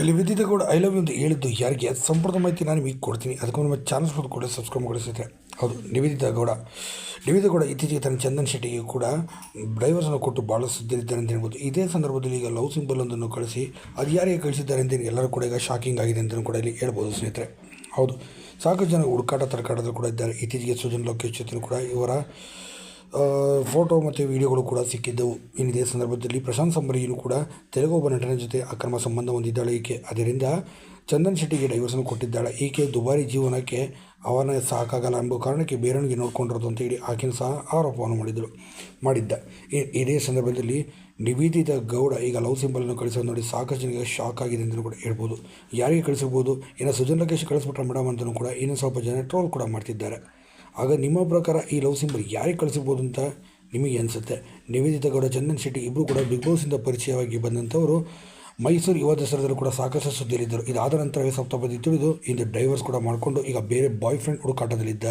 ಇಲ್ಲಿ ವಿದ್ಯುತ್ ಕೂಡ ಐ ಲವ್ ಯು ಅಂತ ಹೇಳಿದ್ದು ಯಾರಿಗೆ? ಸಂಪೂರ್ಣ ಮಾಹಿತಿ ನಾನು ಈಗ ಕೊಡ್ತೀನಿ. ಅದಕ್ಕೆ ನಮ್ಮ ಚಾನಲ್ಸ್ ಕೂಡ ಸಬ್ಸ್ಕ್ರೈಬ್ ಮಾಡಿಸಿದ್ರೆ ಹೌದು, ನಿವೇದಿತ ಗೌಡ. ನಿವೇದಿತ ಗೌಡ ಇತ್ತೀಚೆಗೆ ತನ್ನ ಚಂದನ್ ಶೆಟ್ಟಿಗೆ ಕೂಡ ಡ್ರೈವರ್ಸನ್ನು ಕೊಟ್ಟು ಭಾಳ ಸುದ್ದಿರಿದ್ದಾರೆ ಅಂತ ಹೇಳ್ಬೋದು. ಇದೇ ಸಂದರ್ಭದಲ್ಲಿ ಈಗ ಲವ್ ಸಿಂಬಲ್ ಒಂದನ್ನು ಕಳಿಸಿ, ಅದು ಯಾರಿಗೆ ಕಳಿಸಿದ್ದಾರೆ ಅಂತ ಎಲ್ಲರೂ ಕೂಡ ಈಗ ಶಾಕಿಂಗ್ ಆಗಿದೆ ಅಂತಲೂ ಕೂಡ ಇಲ್ಲಿ ಹೇಳ್ಬೋದು ಸ್ನೇಹಿತರೆ. ಹೌದು, ಸಾಕಷ್ಟು ಜನ ಹುಡುಕಾಟ ತರಕಾಟದಲ್ಲಿ ಕೂಡ ಇದ್ದಾರೆ. ಇತ್ತೀಚೆಗೆ ಸುಜನ್ ಲೋಕೇಶ್ ಜೊತೆ ಕೂಡ ಇವರ ಫೋಟೋ ಮತ್ತು ವಿಡಿಯೋಗಳು ಕೂಡ ಸಿಕ್ಕಿದ್ದವು. ಏನಿದೆ ಸಂದರ್ಭದಲ್ಲಿ ಪ್ರಶಾಂತ್ ಸಂಬರಿಯೂ ಕೂಡ ತೆಲುಗು ಒಬ್ಬ ನಟನ ಜೊತೆ ಅಕ್ರಮ ಸಂಬಂಧ ಹೊಂದಿದ್ದಾಳೆ. ಈಕೆ ಅದರಿಂದ ಚಂದನ್ ಶೆಟ್ಟಿಗೆ ಡೈವರ್ಸನ್ನು ಕೊಟ್ಟಿದ್ದಾಳೆ. ಈಕೆ ದುಬಾರಿ ಜೀವನಕ್ಕೆ ಅವನ ಸಾಕಾಗಲ್ಲ ಎಂಬ ಕಾರಣಕ್ಕೆ ಬೇರೆಯವನಿಗೆ ನೋಡ್ಕೊಂಡಿರೋದು ಅಂತ ಹೇಳಿ ಆಕೆನ ಸಹ ಆರೋಪವನ್ನು ಮಾಡಿದರು ಮಾಡಿದ್ದ. ಇದೇ ಸಂದರ್ಭದಲ್ಲಿ ನಿವೇದಿತ ಗೌಡ ಈಗ ಲವ್ ಸಿಂಬಲನ್ನು ಕಳಿಸೋದು ನೋಡಿ ಸಾಕಷ್ಟು ಶಾಕ್ ಆಗಿದೆ ಅಂತಲೂ ಕೂಡ ಹೇಳ್ಬೋದು. ಯಾರಿಗೆ ಕಳಿಸಬಹುದು? ಏನೋ ಸುಜನ್ ಲಕೇಶ್ ಕಳಿಸ್ಬಿಟ್ರೆ ಮೇಡಮ್ ಅಂತಲೂ ಕೂಡ ಇನ್ನೂ ಸ್ವಲ್ಪ ಜನ ಟ್ರೋಲ್ ಕೂಡ ಮಾಡ್ತಿದ್ದಾರೆ. ಆಗ ನಿಮ್ಮ ಪ್ರಕಾರ ಈ ಲವ್ ಸಿಂಬಲ್ ಯಾರಿಗೆ ಕಳಿಸಬಹುದು ಅಂತ ನಿಮಗೆ ಅನಿಸುತ್ತೆ. ನಿವೇದಿತ ಗೌಡ, ಚಂದನ್ ಶೆಟ್ಟಿ ಇಬ್ಬರು ಕೂಡ ಬಿಗ್ ಬಾಸಿಂದ ಪರಿಚಯವಾಗಿ ಬಂದಂಥವರು. ಮೈಸೂರು ಯುವ ದಸರಾದಲ್ಲೂ ಕೂಡ ಸಾಕಷ್ಟು ಸುದ್ದಿಯಲ್ಲಿದ್ದರು. ಇದಾದ ನಂತರವೇ ಸಪ್ತಪದಿ ತಿಳಿದು, ಇಂದು ಡೈವರ್ಸ್ ಕೂಡ ಮಾಡಿಕೊಂಡು ಈಗ ಬೇರೆ ಬಾಯ್ ಫ್ರೆಂಡ್ ಹುಡುಕಾಟದಲ್ಲಿದ್ದಾರೆ.